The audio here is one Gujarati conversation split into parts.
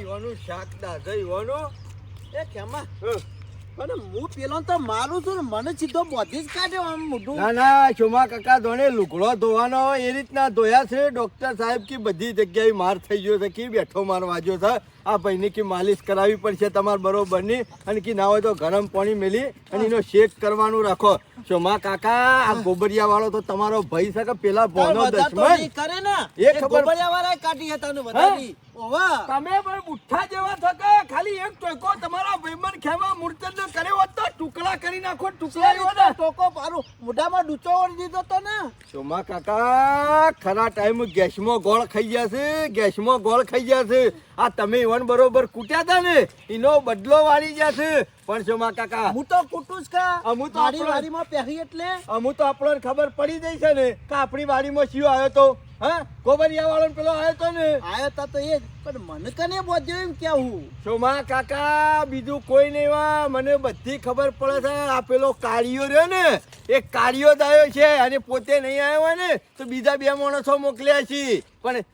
ઈવાનું શાક દાદા ઈવાનું એ કેમાં અને હું પેલો તો મારું છું ને મને સીધો બોધી જ કાઢ્યો આમ મોઢું. ના ના શોમા કાકા ધોણે લુગડો ધોવાનો એ રીતના ધોયા છે. ડોક્ટર સાહેબ કે બધી જગ્યાએ માર થઈ ગયો છે કે બેઠો માર વાજ્યો છે. આ ભાઈની કે માલિશ કરાવી પડશે તમારે બરોબરની. અને કે ના હોય તો ગરમ પાણી મેલી અને એનો શેક કરવાનું રાખો. શોમા કાકા આ ગોબરિયા વાળો તો તમારો ભાઈ છે કે પેલા ભોનો દશમન? કરે ને. એ ગોબરિયા વાળા કાઢી હતા ને બધાની. ઓવા તમે પણ બુઠ્ઠા જેવા છો કે ખાલી એક ટોકો તમારા ભાઈબંધ ખેવા મૂર્તન કર્યો હોત તો ટુકડા કરી નાખો ટુકડા એવો ને. ટોકો પારો મોઢામાં ડૂચો ઓળી દીધો તો ને. સોમા કાકા ખરા ટાઈમ ગેસમાં ગોળ ખાઈ ગયા છે ગેસમાં ગોળ ખાઈ ગયા છે. આ તમે ઈવન બરોબર કૂટ્યા હતા ને એનો બદલો વાળી ગયા છે. પણ સોમા કાકા? હું તો કૂટું જ કા. અમુ તો વાડી વાડીમાં પહેરી એટલે? અમુ તો આપણને ખબર પડી જાય છે ને કે આપણી વાડીમાં શિવ આવ્યો તો. હા? કોબરિયા વાળો પેલો આવ્યો તો ને? આવ્યો તા તો એ જ પણ મને કને બોધ્યો એમ કેવું સોમા કાકા બીજું કોઈ નહીં વા મને બધી ખબર પડે છે. આ પેલો કાળિયો રહ્યો ને એ કાળિયો જ આવ્યો છે. અને પોતે નહીં આવ્યો ને તો બીજા બે માણસો મોકલ્યા છે. પણ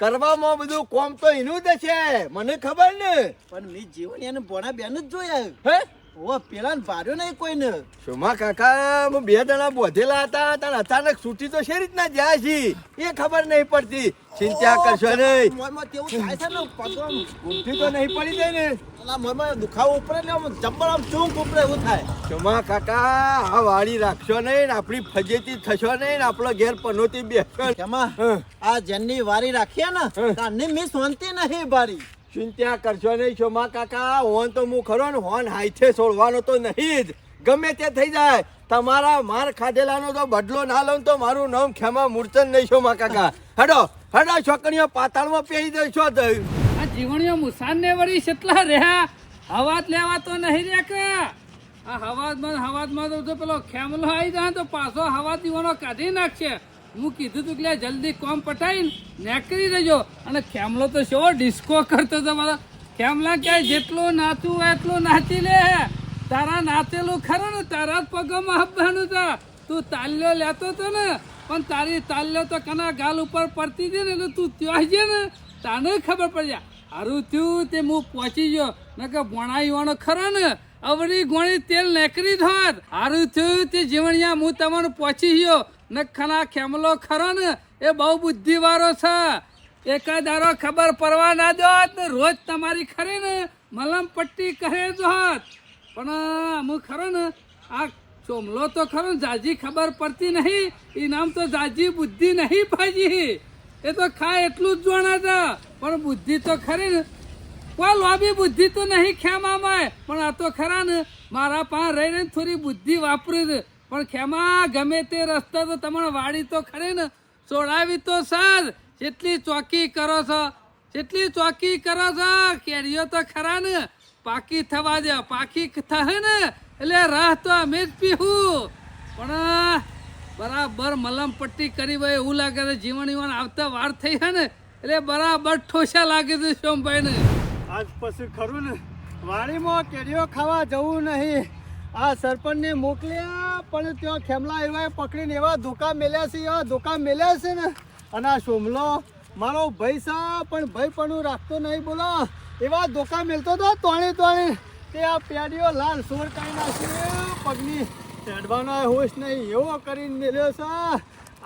કરવામાં બધું કોમ તો એનું જ છે. મને ખબર ને. પણ મેં જીવન એને ભોણા બેન જ જોયા. હે? ઓ પેલા ભાર્યો નહીં કોઈને? સોમા કાકા હું બે જણા બોધેલા હતા તાર અચાનક છૂટી તો શેરી રીતના જાય છે. એ ખબર નહીં પડતી. ચિંતા કરશો નહીં. મોંમાં તેવું થાય છે ને? પગ આમ તો નહીં પડી જાય ને? પેલા મોંમાં દુખાવો ઉપરે આમ જબ્બર આમ ચૂંક ઉપરે એવું થાય. સોમા કાકા આ વાળી રાખશો નહીં ને આપણી ફજેતી થશો નહીં ને આપણો ઘેર પનોતી બેસશો હં. આ જનની વારી રાખીએ ને. તારની મેં શાંતિ નહીં બારી ચિંતા કરશો નહીં છો માં કાકા, હોન તો હું ખરો ને, હોન હાઈથે છોડવાનો તો નહીં જ. ગમે તે થઈ જાય. તમારા માર ખાધેલાનો તો બદલો ના લઉં તો મારું નામ ખેમા મૂર્ચન નહીં છો માં કાકા. હડો હડો, છોકરીઓ પાતાળમાં પહેરી દઈશો તો આ જીવણીઓ મુસાન ને વળી કેટલા રહ્યા? હવાત લેવા તો નહીં રે કે? આ હવાજમાં હવાજમાં તો પેલો ખેમલો આવી જાય તો પાછો હવા દીવાનો કાઢી નાખશે. હું કીધું તું કે જલ્દી કોમ પટાઈને નેકરી રહેજો. અને ખેમલો તો શો ડિસ્કો કરતો હતો મારા. ખેમલા ક્યાંય જેટલું નાચવું એટલું નાચી લે. તારા નાચેલું ખરું ને તારા જ પગમાં આપવાનું હતા તું તાલ્યો લેતો હતો ને, પણ તારી તાલ્યો તો કના ગાલ ઉપર પડતી હતી ને એટલે તું ત્યાં છે ને. તાને ખબર પડી જાય. હારું થયું તે હું પહોંચી ગયો. ને કે ભણાવીવાનો ખરો ને અવરી ગોણી તેલ નેકરી ધોત હારું થયું તે જીવણિયા હું તમારું પહોંચી ગયો. ને ખના ખેમલો ખરો ને, એ બહુ બુદ્ધિવાળો છે. એકાદારો ખબર પડવા ના દોત ને રોજ તમારી ખરી ને મલમ પટ્ટી કરે દોત પણ અમુક ખરો ને, આ ચોમલો તો ખરો ને, જાજી ખબર પડતી નહીં એ નામ તો જાજી બુદ્ધિ નહીં ભાજી. એ તો ખાય એટલું જ જોણા છે. પણ બુદ્ધિ તો ખરી ને, કોઈ લોબી બુદ્ધિ તો નહીં ખેમામાં. પણ આ તો ખરા ને, મારા પાસે રહીને થોડી બુદ્ધિ વાપરી પણ ખેમા, ગમે તે રસ્તા તો તમારે વાડી તો ખરે ને. છોડાવી તો સર. જેટલી ચોકી કરો છો, જેટલી ચોકી કરો છો, કેરીઓ તો ખરા ને. પાકી થવા દે, પાકી થશે ને. એટલે રાહ તો અમે જ પીવું પણ બરાબર મલમ પટ્ટી કરી ભાઈ એવું લાગે છે જીવન જીવન આવતા વાર થઈ છે ને. એટલે બરાબર ઠોસા લાગે છે સોમભાઈ ને આજ પછી ખરું ને. વાડીમાં કેરીઓ ખાવા જવું નહીં. આ સરપંચને મોકલ્યા, પણ ત્યાં ખેમલા એવા પકડીને એવા ધોકા મેલ્યા છે, એવા ધોકા મેલ્યા છે ને. અને આ સોમલો, મારો ભાઈ છે પણ ભાઈ પણ હું રાખતો નહીં, બોલો. એવા ધોકા મેલતો હતો તોણે તોણે. તે આ પ્યાડીઓ લાલ સોર કાઢી નાખી, પગની ચડવાનો હોશ નહીં, એવો કરીને મેલ્યો છે.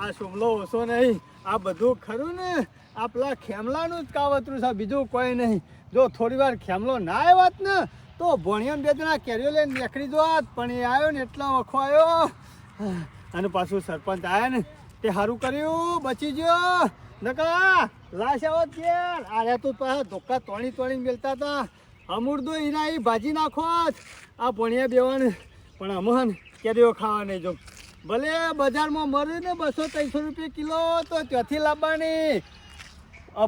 આ સોમલો ઓછો નહીં, આ બધું ખરું ને. આ પેલા ખેમલાનું જ કાવતરું છે, બીજું કોઈ નહીં. જો થોડી વાર ખેમલો ના આવ્યા ને તો ભણ્યો બે જણા કેરીઓ લઈને નીકળી દોત પણ એ આવ્યો ને એટલો વખો આવ્યો. અને પાછું સરપંચ આવ્યા ને, તે સારું કર્યું, બચી ગયો. નકા લાશ આવો ત્યાં આરે તો પાછા ધોકા તોણી તોણી મેલતા હતા. અમૂર્દો ઈના એ ભાજી નાખો આ ભણ્યા બેવાને, પણ અમોહન કેરીઓ ખાવા નહીં જો ભલે બજારમાં મર્યું ને બસો ત્રણસો રૂપિયા કિલો તો ત્યાંથી લાવવાની.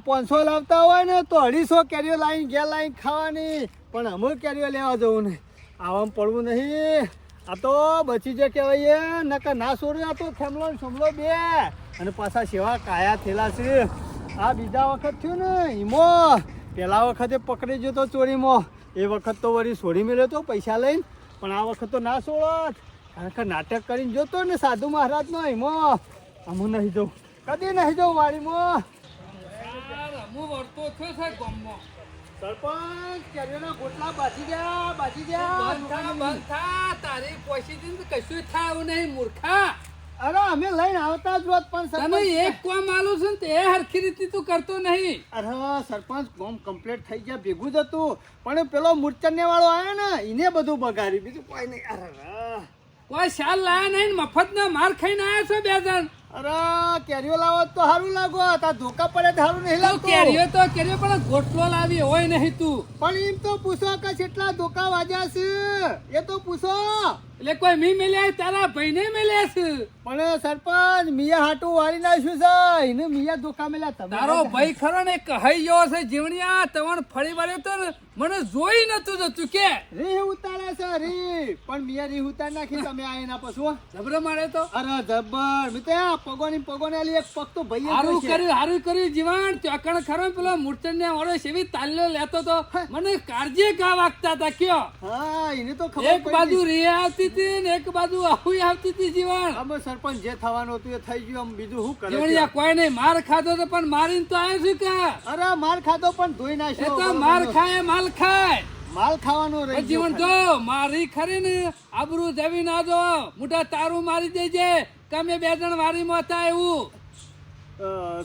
પાંચસો લાવતા હોય ને તો અઢીસો કેરીઓ લાવીને ઘેર લાવીને ખાવાની. પણ અમુક કેરીઓ લેવા જવું નહીં. આવામાં પડવું નહીં. આ તો બચી જાય કહેવાય નકર ના સોર્યો આ તો ખેમલો સોમલો બે. અને પાછા સેવા કાયા થયેલા છે. આ બીજા વખત થયું ને, ઈમો. પહેલા વખતે પકડી ગયો ચોરીમાં. એ વખત તો વળી છોડી મેળ્યો તો પૈસા લઈને. પણ આ વખત તો ના છોડત. કારણ કે નાટક કરીને જોતો ને સાધુ મહારાજનો ઈમો. અમું નહીં જવું કદી નહીં જવું વાડીમાં. સરપંચ કેરીઓના ગોટલા બાજી ગયા બાજી ગયા. બંધ બંધ. તારી પોસીથી તો કશું થાય નહીં મૂર્ખા. અરે અમે લઈને આવતા જ હોત પણ એક કોમ આલું છું ને તે હરખી રીતે તું કરતો નહીં. અરે સરપંચ કોમ કમ્પ્લીટ થઈ ગયા ભેગું જ હતું. પણ પેલો મૂર્ચન્ય વાળો આવ્યો ને એને બધું બગાડ્યું. બીજું કોઈ નહીં. અરે. કોઈ શાલ લાયા નહીં ને મફતના માર ખાઈને આવ્યા છો બે જણ. અરે કેરીઓ લાવો તો સારું લાગો. આ ધોકા પડે તો સારું નહીં તો લાગતું. કેરીઓ તો કેરીઓ પણ ગોટલો લાવી હોય નહીં તું. પણ એમ તો પૂછો કે કેટલા ધોકા વાજ્યા છે? એ તો પૂછો. એટલે કોઈ મી મેલ્યા તારા ભાઈને મેલ્યા છે. પણ સરપંચ મિયા હાટુ વાળી નાખ્યું છે. એને મિયા ધોકા મેલા તમે. તારો ભાઈ ખરો ને કહી ગયો છે જીવણિયા તવણ ફરી વાળ્યો તો મને જોઈ નતું જતું કે? રીહ ઉતારે છે રીહ. પણ મિયા રી ઉતાર નાખી તમે આ એના પશુ જબરો મારે તો? અરે જબર. મિત્ર પગોની પગોને આલી એક પગ તો ભાઈ હારું કર્યું હારું કર્યું જીવન. ચોકણ ખરો પેલો મૂર્તન ને વાળો સેવી તાલ્યો લેતો તો મને કાળજી કા વાગતા તા કયો? હા એને તો ખબર એક બાજુ રી આવતી હતી ને એક બાજુ આહુઈ આવતી હતી જીવન. અમે સરપંચ જે થવાનું હતું એ થઈ ગયું આમ બીજું શું કરે જીવણિયા કોઈ નહીં માર ખાધો તો પણ મારીને તો આવ્યો છું કે? અરે માર ખાધો પણ ધોઈ એ નાખ્યો તો માર ખાય માલ ખાય. માલ ખાવાનો રહી જીવન તો મારી ખરી ને આબરૂ જવી ના દો મોટા તારું મારી દેજે. તમે બે જણ વારીમાં હતા એવું.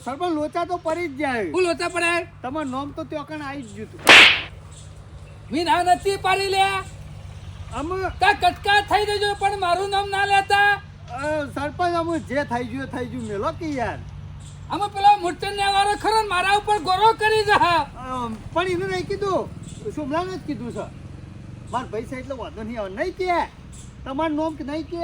સરપંચ લોચા તો પડી જ જાય. હું લોચા પડે તમાર નામ તો ત્યાં કણ આવી જ ગયું હતું. મી ના નથી પાડી લે. અમે તા કટકા થઈ જજો પણ મારું નામ ના લેતા. સરપંચ અમે જે થઈ ગયું થઈ ગયું મેલો કે યાર. અમે પેલો મૂર્તન ને વાળો ખરો મારા ઉપર ગોરો કરી જા પણ એને નહીં કીધું. સોમલાને જ કીધું છે. માર પૈસા એટલે વાંધો નહીં આવે. નહીં કે તમારું નોમ નહીં કે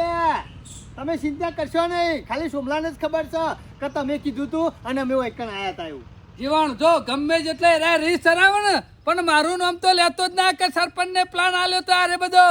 તમે ચિંતા કરશો નહીં. ખાલી સોમલાને જ ખબર છે કે તમે કીધું તું અને અમે એકણ આયા હતા એવું. જીવણ, જો ગમે જેટલે રે, રીસ સરાવે ને, પણ મારું નામ તો લેતો જ ના કે સરપંચ ને પ્લાન આલ્યો તો અરે બધો.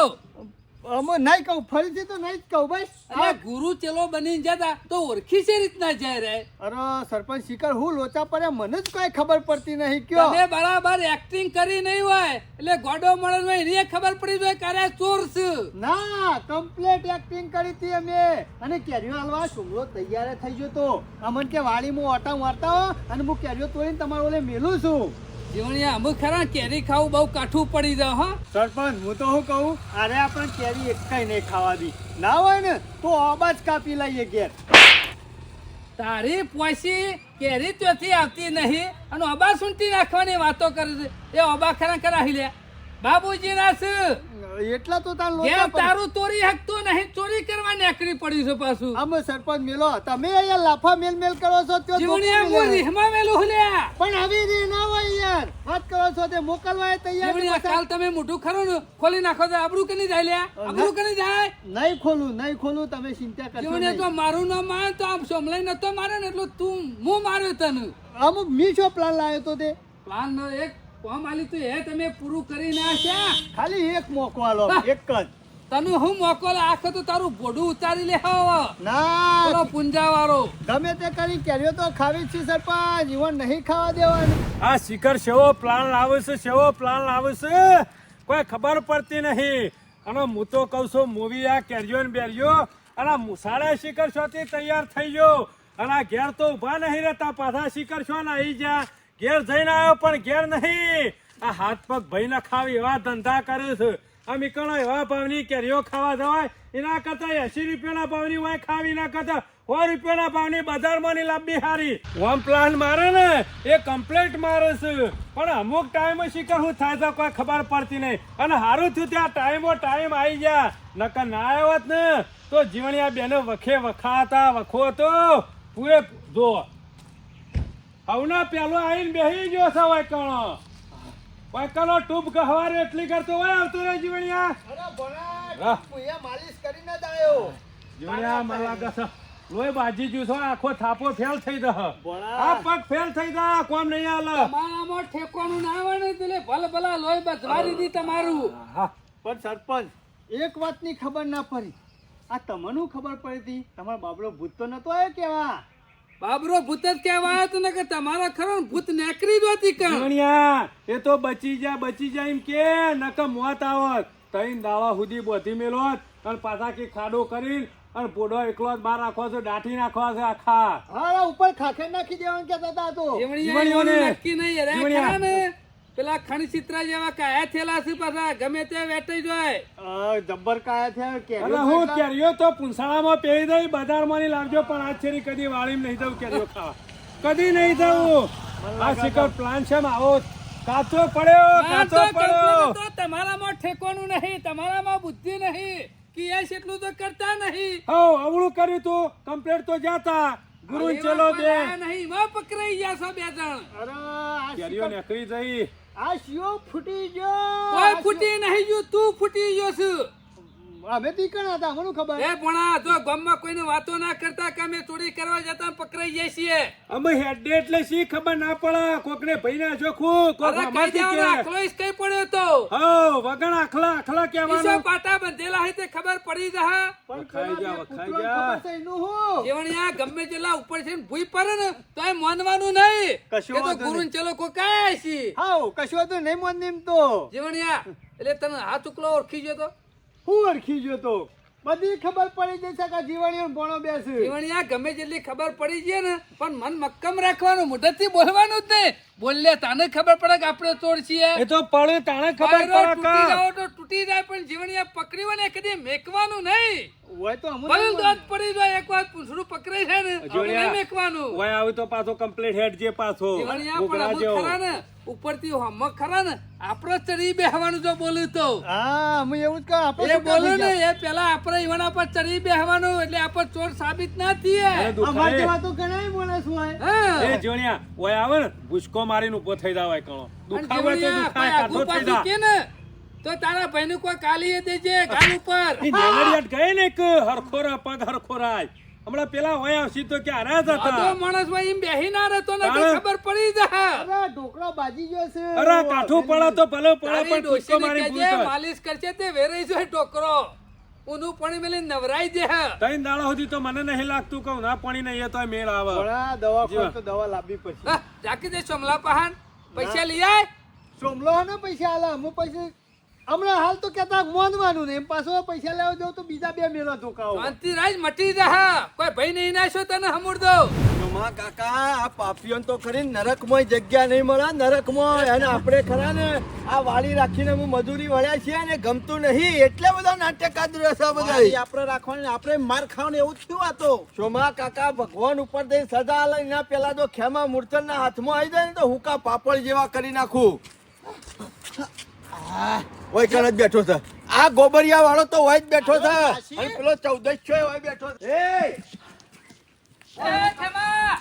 અમે નહીં કહું ફરીથી તો નહીં જ કહું ભાઈ. અરે ગુરુ ચેલો બની જતા તો ઓળખી છે રીતના જાય રે. અરે સરપંચ શિકર હું લોચા પડે મને જ કોઈ ખબર પડતી નહીં કયો? તમે બરાબર એક્ટિંગ કરી નહીં હોય એટલે ગોડો મળે હોય એને ખબર પડી જાય કે અરે ચોર છે ના કમ્પ્લીટ એક્ટિંગ કરી હતી અમે. અને કેરીઓ હાલવા સુમરો તૈયાર થઈ ગયો તો. અમન કે વાડીમાં ઓટા મારતા હો અને હું કેરીઓ તોડીને તમારો ઓલે મેલું છું. જીવણિયા અમુક ખરા કેરી ખાવું બહુ કાઠું પડી જાય હો. સરપંચ હું તો શું કહું? અરે આપણે કેરી એક કઈ નહીં ખાવા દી. ના હોય ને તો અબાજ કાપી લઈએ ઘેર. તારી પોસી કેરી ત્યાંથી આવતી નહીં અને અબા સુનતી નાખવાની વાતો કરે છે. એ અબા ખરા ખરા લે. બાબુજી ના એટલા તો તાર લોચા તારું ચોરી હકતો નહીં ચોરી કરવા નીકળી પડી છે પાછું. અમે સરપંચ મેલો તમે અહીંયા લાફા મેલ મેલ કરો છો તો જીવણિયા મેલે. રીહમાં મેલું લ્યા. પણ આવી રી ના હોય યાર. વાત કરો છો તે મોકલવા તૈયાર જીવણિયા કાલ તમે મોઢું ખરું ને ખોલી નાખો તો આબરૂ કની જાય લ્યા? આબરૂ કની જાય? નહીં ખોલું નહીં ખોલું તમે ચિંતા કરશો જીવણિયા તો મારું ના મારે તો આમ સમલાઈ નતો મારે ને એટલું તું મો માર્યો તને? અમુક મી પ્લાન લાવ્યો તો તે. પ્લાન નો એક કોમ આલી તો એ તમે પૂરું કરી નાખ્યા ખાલી એક મોકો આલો એક જ. તને હું મોકો આખો તો તારું બોડું ઉતારી લે હવે ના. પેલો પુંજા વાળો ગમે તે કરી કેરીઓ તો ખાવી છે સરપંચ. જીવન નહીં ખાવા દેવાનું. આ શિખર શેવો પ્લાન લાવે છે સેવો પ્લાન લાવે છે? કોઈ ખબર પડતી નહીં. અને હું તો કહું છું મૂવી આ કેરીઓ ને બેરીઓ અને મુસાળે શિખર શોથી તૈયાર થઈ ગયો. અને આ ઘેર તો ઊભા નહીં રહેતા પાછા શિખર શો ને આવી જા. ઘેર જઈને આવ્યો, પણ ઘેર નહીં. આ હાથ પગ ભાઈ ના ખાવી એવા ધંધા કરે છે. આ મીકણો એવા ભાવની કેરીઓ ખાવા જવાય, એના કરતા એસી રૂપિયાના ભાવની હોય ખાવી ના કરતા સો રૂપિયાના ભાવની બજારમાં ની લાંબી હારી. વન પ્લાન મારે ને, એ કમ્પ્લીટ મારે છે. પણ અમુક ટાઈમે શીખર હું થાય તો કોઈ ખબર પડતી નહીં. અને સારું થયું ત્યાં ટાઈમો ટાઈમ આવી ગયા. નકર ના આવ્યો ને, તો જીવણીયા બેનો વખે વખાતા વખો તો પૂરે જો હવના પેલો આવીને બેહી ગયો છે વાયકણો. વાયકણો ટૂબ ગહવારે એટલી કરતો હોય આવતો રે જીવણિયા. અરે ભણા. માલિશ કરીને જ આવ્યો. જીવણિયા લાગે છે. લોહી બાજી જ્યું છે આખો થાપો ફેલ થઈ દહ. આ પગ ફેલ થઈ જા કોમ નહીં આલ તમારામાં ઠેકવાનું ના આવે ને એટલે ભલે ભલા લોહી બચવાડી દી તમારું. હા. પણ સરપંચ એક વાતની ખબર ના પડી. આ તમને ખબર પડી હતી? તમારો બાબલો ભૂત તો નતો આવ્યો કેવા? બાબરો ભૂત જ કહેવાય તો ને કે તમારા ખરો ભૂત નેકરી દોતી કણ? જીવણિયા એ તો બચી જા બચી જા એમ કે નક મોત આવત. તઈન દાવા સુધી બોધી મેલોત અને પાછા કે ખાડો કરીને અને પોડો એકલો જ બહાર રાખો છો દાઠી નાખવા છે આખા. હા ઉપર ખાખે નાખી દેવાનું કહેતા હતા તો. નક્કી નહીં પેલા ખણચિત્રા જેવા કાયા થેલા છે પાછા ગમે તે વેટાઈ જાય. જબ્બર કાયા થયા કેરીઓ હું કેરીઓ તો પૂંછાળામાં પેરી દઈ બજારમાં ની લાવજો પણ આજ છેરી કદી વાળી નહીં દઉં કેરીઓ ખાવા. કદી નહીં દઉં આ શિખર પ્લાન છે આવો. કાચો પડ્યો કાચો પડ્યો. તો તમારામાં ઠેકોનું નહીં તમારામાં બુદ્ધિ નહીં. કે એટલું તો કરતા નહીં. હો અવળું કર્યું તું. કમ્પ્લેટ તો જાતા ગુરુ ચલો બે નહીં એવા પકડાઈ ગયા છો બે જણ. અરે આ કેરીઓ નીકળી જઈ. આ શિયો ફૂટી ગયો. કોઈ ફૂટી નહીં ગયો તું ફૂટી ગયો છું. અમે દીકરા હતા મને ખબર? એ ભણા તો ગામમાં કોઈને વાતો ના કરતા કે અમે ચોરી કરવા જતા પકડાઈ જાય છીએ. અમે હેડે એટલે શી ખબર ના પડે? કોકને ભાઈ ના જોખું કોક કઈ અમારથી કે આખલો કઈ પડ્યો તો હો વગણ આખલા આખલા ઈસો પાટા બંધેલા હે તે ખબર પડી જા પણ વખાઈ જા, વખાઈ જા. ખબર છે એનું હું જેવણિયા ગમે જેલા ઉપર છે ને ભૂઈ પડે ને તો એ માનવાનું નહીં. કશો કે તો ગુરુન ચલો કો કાય છી હાઉ કશું તો નહીં મન નીમ તો. જેવણિયા એટલે તને હાથ ઉકલો ઓળખી ગયો તો? હું અરખી ગયો તો બધી ખબર પડી જશે કે જીવણીઓ ભણો બેસે. જીવણીયા ગમે જેટલી ખબર પડી જાય ને પણ મન મક્કમ રાખવાનું મોઢેથી બોલવાનું જ નહીં. બોલે તાને ખબર પડે કે આપણે ચોર છીએ. એ તો પડે તાને ખબર પડે તૂટી તો તૂટી જાય પણ જીવણીયા પકડી હોય ને કદી મેકવાનું નહીં. હોય તો અમુક ભલે દોત પડી જાય એક વાર પૂંછડું પકડાય છે ને તો મેકવાનું. ઓય આવી તો પાછો કમ્પ્લીટ હેડ જે પાછો. જીવણિયા પણ ઘૂઘરા અમુક જેવો. ખરા ને ઉપરથી હમક ખરા ને આપણે ચડી બેહવાનું જો બોલું તો. હા હું એવું જ કહું આપણે એ શું થઈ ને એ પેલા આપણે ઈવાના પર ચડી બેહવાનું એટલે આપણે ચોર સાબિત ના થઈએ. અમાર જેવા તો હોય. હા. એ જોણિયા ઓય આવે ને ભૂસકો મારીને ઊભો થઈ જાવ કણો. દુખાવે તો દુખાય કાઢો થઈ જા કે ને તો તારા ભાઈ કોઈ કાલી દેજે ગાલ ઉપર. ઈ નેનરિયાટ ગયે ને એક હરખોરા પગ હરખોરાય. હમણાં પેલા હોય આવશી તો કે અધો હતા. માણસ ભાઈ એમ બેહી ના રહેતો ને ખબર પડી જાય. અરે ઢોકળો બાજી ગયો છે. અરે કાઠું પડે તો ભલે પડે પણ ભૂસકો મારી ભૂલ માલિશ કરશે તે વેરાઈ જાય ટોકરો ઉનું પાણી મેલે નવરાઈ દે. તઈ દાડા સુધી તો મને નહીં લાગતું કહું ના પાણી નહીં એ તો મેળ આવે. ઘણા દવા જીવા. તો દવા લાવવી પડશે. જાકી દે સોમલા પહાન પૈસા લઈ આય. સોમલો ને પૈસા આલા હું પૈસા હમણાં હાલ તો કેતા મોનવાનું ને એમ પાછો પૈસા લેવા જાવ તો બીજા બે મેળા ધોકાઓ. શાંતિ રાજ મટી જા. કોઈ ભાઈ નહીં નાશો તને હમુર દો. માં કાકા આ પાપીઓ તો ખરી નરકમય જગ્યા નહીં મળે નરકમય. અને આપણે ખરા ને આ વાળી રાખીને હું મજૂરી વળ્યા છીએ અને ગમતું નહીં. એટલે બધા નાટ્યકાર રહેશે બધા આપણે રાખવાની આપણે માર ખાવાનું એવું થયું આ તો. શોમા કાકા ભગવાન ઉપર દઈ સજા લઈ ના પેલા તો ખેમા મૂર્છન ના હાથમાં આવી જાય ને તો હુકા પાપડ જેવા કરી નાખું. ઓય કણ જ બેઠો છે? આ ગોબરિયા વાળો તો હોય જ બેઠો છે. અને પેલો ચૌદશો હોય બેઠો છે. એ! એ ખેમા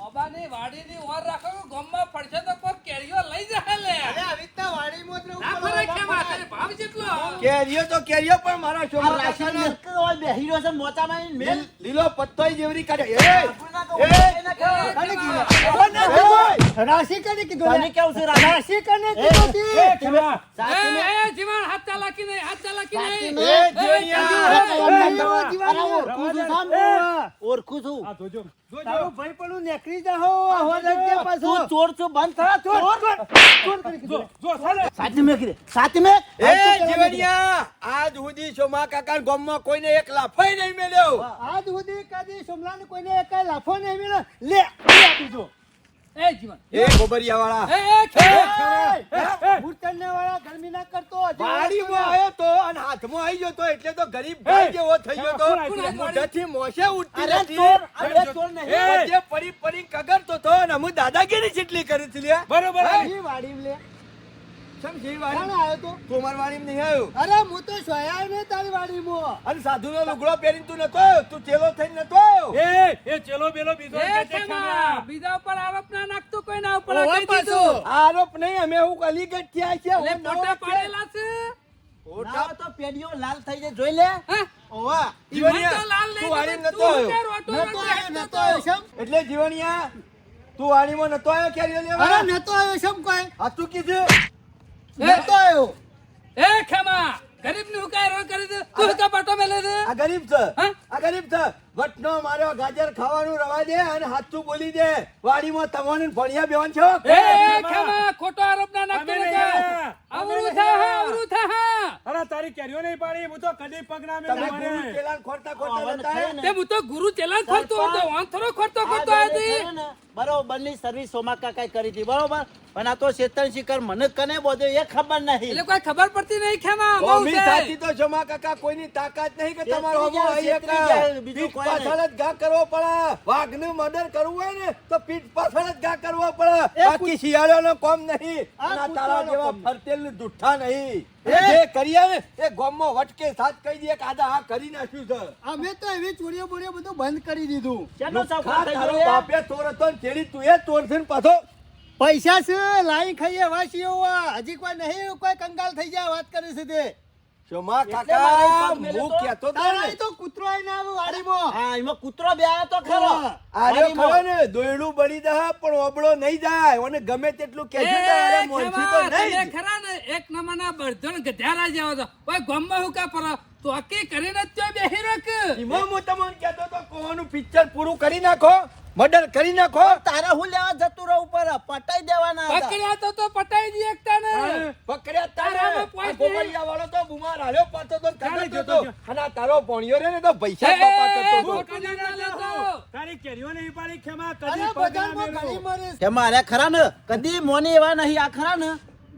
ઓબાની વાડીની ઓર રાખો ગોમમાં પડશે તો કોઈ કેરીઓ લઈ જાય લે. અરે અવિતા વાડી જ ફરે ખેમા તારે ભાવ જેટલો? કેરીઓ તો કેરીઓ પણ મારા આ રાશન રાશિ હોય, બેહી રહ્યો છે મોચા માં મેલ. લીલો પત્તોય જેવરી કાઢે. એ! એ? રાશિ કને કીધું તને કેવું છે રાશિ? કને કીધું તી? એ જીવન હાથ ચાલાકી નહીં હાથ ચાલાકી નહીં. એ જીવણિયા. ઓરખું છું ઓરખું છું. આ જોજો. જોજો તારું ભાઈ પેલું નેકરી જાહો, હો જ દે પાછો. તું ચોર છો બંધ થા ચોર સાચી મેં કીધી સાચી મેં એ વાડીમાં આવ્યો તો અને હાથમાં આવી ગયો તો એટલે તો ગરીબ ભાઈ જેવો થઈ ગયો તો? મોઢેથી મોશે ઉઠતી પડી પડી કગરતો તો ને હું દાદાગીરી જેટલી કરી હતી લ્યા. બરોબર હજી વાડી લે. છે એ કોણ વાડી? આવ્યો તો? કોમર વાડી વાડીમાં નહીં આવ્યો અરે હું તો સોયા ને તારી વાડી મો અરે સાધુ નો લુગડો પહેરીને તું નતો તું ચેલો થઈને નતો એ એ ચેલો બેલો બીજો છે. બીજા ઉપર આરોપ ના નાખતો કોઈ ના ઉપર કહી દીધું આરોપ નહીં અમે હું અલીગઢથી આવ્યા છીએ. એટલે ફોટા પાડેલા છે ફોટા ના તો પેડીઓ લાલ થઈ જાય જોઈ લે. ઓવા જીવણિયા, ઈવન તો લાલ લઈ તું વાડીમાં નતો આવ્યો. નતો આવ્યો નતો આવ્યો શેમ? એટલે જીવણિયા તું વાડીમાં નતો આવ્યો કેરીઓ લેવા? અરે નતો આવ્યો શમ કોઈ? તું કીધું. નતો આવ્યો. એ ખેમા ગરીબનું હુકાય રો કરી દે? તું પાટો મેલે દે આ ગરીબ છે. હા? આ ગરીબ છે વટનો માર્યો ગાજર ખાવાનું રવા દે અને હાથું બોલી દે વાડીમાં તમારે ભણિયા બેવાન છો એ ખેમા. ખોટો આરોપ ના નાખતો રહેજે. આવરું થા હા. આવરું થા હા. અરે તારી કેરીઓ નહીં પાડી હું તો કદી પગ ના તમે ગુરુ. ચેલાન ખોરતા ખોરતા ને. તે હું તો ગુરુ ચેલાન ખોરતો હતો વાંથરો ખોરતો ખોરતો જોડે હતી બરોબરની સર્વિસ સોમા કાકાએ કરી હતી બરોબર પણ આ તો શેતન શિખર મને કને બોધો એ ખબર નહીં એટલે કોઈ ખબર પડતી નહીં ખેમા. સાચી તો શોમા કાકા કોઈની તાકાત નહીં કે તમારો છેતરી હમો પીઠ પાછળ જ ઘા કરવો પડે. વાઘનું મર્ડર કરવું હોય ને તો પીઠ પાછળ જ ઘા કરવો પડે. એ બાકી શિયાળાનો કોમ નહીં. આ તારા જેવા કોમ. ફરતેલ દુઠ્ઠા નહીં. એ- કરીએ ને એ ગોમમાં વટકે સાથ કહી દે કે આદા આ કરી નાખ્યું છે. અમે તો એવી ચોરીઓ બોરીઓ બધું બંધ કરી દીધું. શેનો લુખ્ખા સાવકાર થઈ તારો બાપે ચોર હતો ને તેડી તું એ ચોર છે ને પાછો. પૈસા છે લાઈ ખાઈએ વાસીઓ હજી કોઈ નહીં કોઈ કંગાલ થઈ જાય વાત કરે છે તે. શોમા કાકા હું તો? તારે તો કૂતરો આઈને આવ્યો વાડીમાં. હા એમાં કૂતરો બે આવ્યો તો ખરો. આરે ખરો ને દોયડું બળી દે પણ ઓબળો નહીં જાય. અને ગમે તેટલું તો અરે મોનસી તો નહીં. ખરા ને એક નંબરના બળધણ ગધેડા જેવો તો ઓય ગોમમાં હું કા પર તો કે કરીને જ તો બેહી રહો કે એમાં હું તમને કહેતો તો કોનું પિક્ચર પૂરું કરી નાખો. મર્ડર કરી નાખો તારે હું લેવા જતું રહું ઉપર પટાઈ દેવાના હતા. પકડ્યા તો તો પટાઈ દી એકતા ને પકડ્યા તારા પોઈન્ટ વાળો તો બુમાર હાલ્યો પાતો તો ચાલે જતો તો. અને તારો પોણિયો રે ને તો પૈસા બાપા કરતો લેતો. તારી કેરીઓ નહીં પાડી ખેમા કદી બજારમાં ઘણી મરે. કે મારે ખરા ને કદી મોની એવા નહીં આ ખરા ને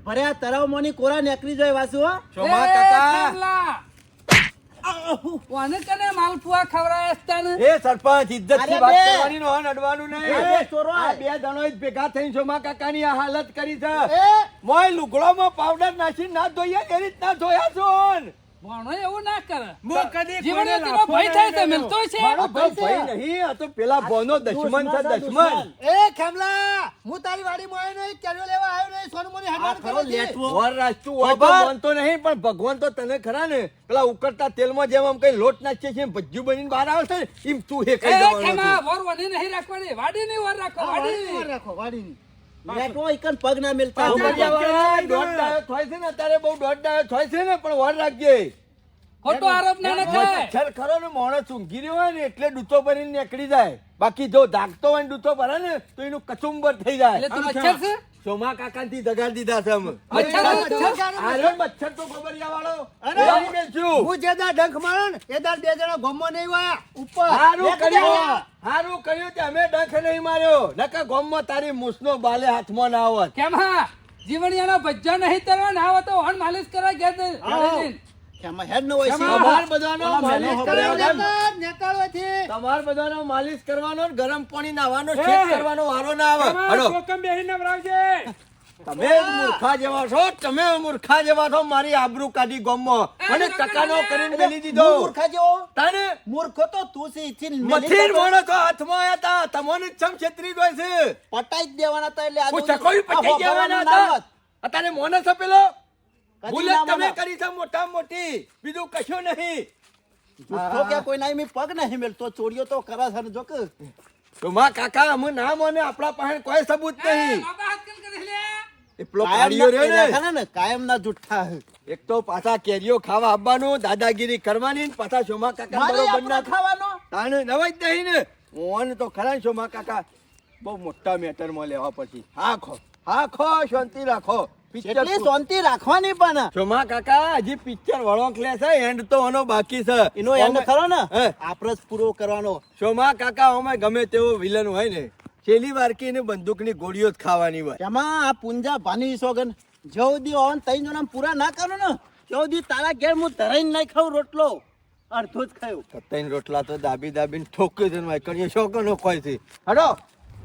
ભર્યા તરાવ મોની કોરા નેકરી જાય વાસુ હો શોમા કાકા. કોને કને માલપુઆ છે તને? એ સરપંચ ઇજ્જતથી વાત કરવાની નો નડવાનું અડવાનું નહીં બે ચોરો. આ બે જણો જ ભેગા થઈને શોમા કાકાની આ હાલત કરી છે. મોય લુગડો માં પાવડર નાખી ના ધોયા એ રીતના ધોયા છો. ને. એવું ના કરે. હું કદી જીવનનો તેનો ભય થાય છે મિલતો છે. મારો ભાઈ નહીં આ તો પેલા બોનો દશમન છે દશમન એ ખેમલા હું તારી વાડીમાં આવ્યો નહીં કેરીઓ લેવા આવ્યો નહીં સોનું મોની આ હડવાડ ખરો કરે છે. લેટવો વર રાજતું હોય તો ખબર? નહીં પણ ભગવાન તો તને ખરા ને. પેલા ઉકળતા તેલમાં જેમ આમ કઈ લોટ નાખીએ છીએ ભજ્જુ બનીને બહાર આવે છે એમ તું હે કઈ ખેમા, વર નહીં રાખવાની વાડી ની વર રાખો વાર વાડી લેટવો પગ ના મિલતા થાય છે ને અત્યારે બહુ દોઢ ડાયો થાય છે ને પણ વર રાખજે. ખોટો આરોપ ના નખાય. મચ્છર ખરો ને માણસ ઊંઘી રહ્યો હોય ને એટલે ડૂતો ભરીને નીકળી જાય. બાકી જો દાગતો હોય ને ડૂચો ભરે ને તો એનું કચુંબર થઈ એટલે તું મચ્છર છે? સોમા કાકા થી દગાડ દીધા છે અમે. મચ્છર અરે, મચ્છર તો ખબરિયા વાળો અરે, જાણી બેસ્યું. હું જે દા ડંખ મારો ને એ દાર બે જણા ગોમો નહીં વાયા. ઉપર. હારું કર્યું. હારું કર્યું તે અમે ડંખ નહીં માર્યો. નકર ગોમમાં તારી મૂસનો બાલે હાથમાં ના આવત. કેમ હા? જીવણિયાનો ભજ્જો નહીં તરવા ના આવતો હણ માલિશ કરાય ઘેર હા. ખેમા હેડ નો હોય છે તમાર બધાનો માલિશ કરવાનો હબળે નેતાળ, તમાર બધાનો માલિશ કરવાનો ગરમ પાણી નાવાનો શેક કરવાનો વારો ના આવે. હડો ચોકમ બેહીને નવરાવજે. તમે મૂર્ખા જેવા છો તમે મૂર્ખા જેવા છો મારી આબરૂ કાઢી ગોમમાં મને ટકાનો કરીને મેલી દીધો. મૂર્ખા જેવો? તારે મૂર્ખો તો તું છે મથીર. માણસો હાથમાં આયા તા. તમને ચમ છેતરી દોય છે? પટાઈ જ દેવાના હતા એટલે હું આજુ- ચકોઈ પટાઈ જવાના હતા. અત્યારે મોને છે પેલો ભૂલ તમે કરી છે મોટા મોટી બીજું કશું નહીં. જુઠ્ઠો કે કોઈ ના પગ નહીં મેલતો ચોરીઓ તો કરે છે ને જો કે. તો માં કાકા અમે ના મને આપણા પાસે કોઈ સબૂત નહીં. એટલો પાડ્યો રહ્યો ને. કાયમ ના જુઠ્ઠા એક તો પાછા કેરીઓ ખાવા આવવાનું દાદાગીરી કરવાની ને પાછા શોમા કાકા બરોબર ના ખાવાનો? તાણે નવાઈ જ નહીં ને. ઓન તો ખરા શોમા કાકા. બહુ મોટા મેટરમાં લેવા પછી. હા ખો હા ખો શાંતિ રાખો. એટલી શાંતિ રાખવાની પણ. શોમા કાકા હજી પિક્ચર વળોક લે છે એન્ડ તો આનો બાકી છે. એનો એન્ડ ખરો ને? હે. પૂરો કરવાનો. શોમા કાકા અમે ગમે તેવો વિલન હોય ને છેલ્લી વાર કે એને બંદૂકની ગોળીઓ જ ખાવાની હોય. એમાં આ પુંજા ભાની સોગન જવદી ઓન તઈ જોના પૂરા ના કરો ને. જવદી તારા ઘેર હું ધરાઈને નહીં ખાઉં રોટલો. અડધો જ ખાયો સત્તાઈન રોટલા તો દાબી દાબીને ઠોકી દે ને કરીએ શોકનો કોઈ હડો.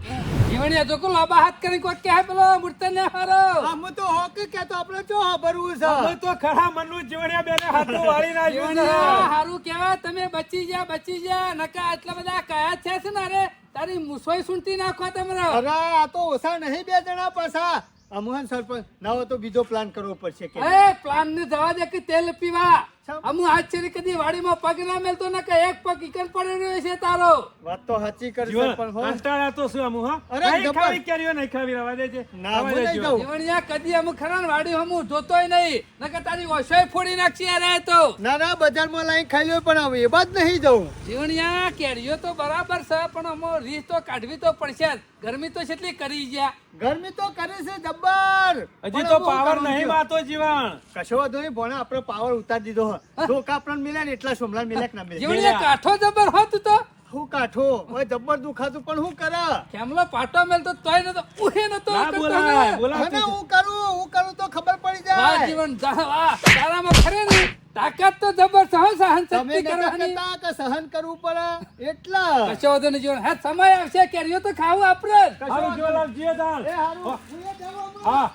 જીવણિયા જો લાંબા હાથ કરી કોઈ કહે પેલો મૂર્તે ને હારો. આમ તો હોક કહેતો આપણે ચો ભરવું અમે તો ખરા મનનું જીવણિયા બેને હાથું વાળી નાખ્યું જીવણિયા હારું કહેવાય તમે બચી જા બચી જા નકા આટલા બધા કયા છે છે ને અરે? તારી મુસોઈ સુનતી નાખો તમને અરે આ તો ઓછા નહીં બે જણા પાછા. અમોહન સરપંચ ના તો બીજો પ્લાન કરવો પડશે કે એ પ્લાન ને જવા દે કે તેલ પીવા. અમુ છે કદી વાડીમાં પગ ના મેલતો ને કે એક પગ ઈકન પડે છે તારો. વાત તો સાચી કરી જીવણ, સરપંચ હો. કંટાળા તો શું અમુ, હા? અરે ખાવી કેરીઓ નહીં ખાવી, રવા દેજે. ના, હું નહીં જીવણ. જીવણિયા કદી અમુ ખરા વાડી હમુ જોતોય નહીં. નકર તારી ઓછોય ફોડી નાખશે અરે તો. ના ના બજારમાં લાઈન ખાઈ લ્યો પણ હવે એ બાદ નહીં જવું જીવણિયા કેરીઓ તો બરાબર છે પણ અમો રીસ તો કાઢવી તો પડશે. ગરમી તો કેટલી કરી ગયા. ગરમી તો કરે છે જબ્બર. હજી તો પાવર નહીં? માતો જીવણ. કશો વધુ નહીં ભણે આપણે પાવર ઉતારી દીધો હોય ધોકા મિલ્યા ને એટલા સોમલા મિલ્યા ના મિલ્યા. જીવણિયા કાઠો જબર હોત તો? હું કાઠો? ઓય જબ્બર દુખાતું પણ હું કરે? કેમલો પાટો મેલતો તોય નતો ઉહે નતો ના બોલા બોલા તને. હું કરું હું કરું તો ખબર પડી વાહ જીવન જા- વાહ, તારામાં ખરે ને તાકાત તો જબર સહન સહન શક્તિ કરવાની. કે સહન કરવું પડે? એટલા. કશો વાંધો ને જીવન. હા સમય આવશે કેરીઓ તો ખાવું આપણે. કશો જીવલાલ જીએ દાલ. હા.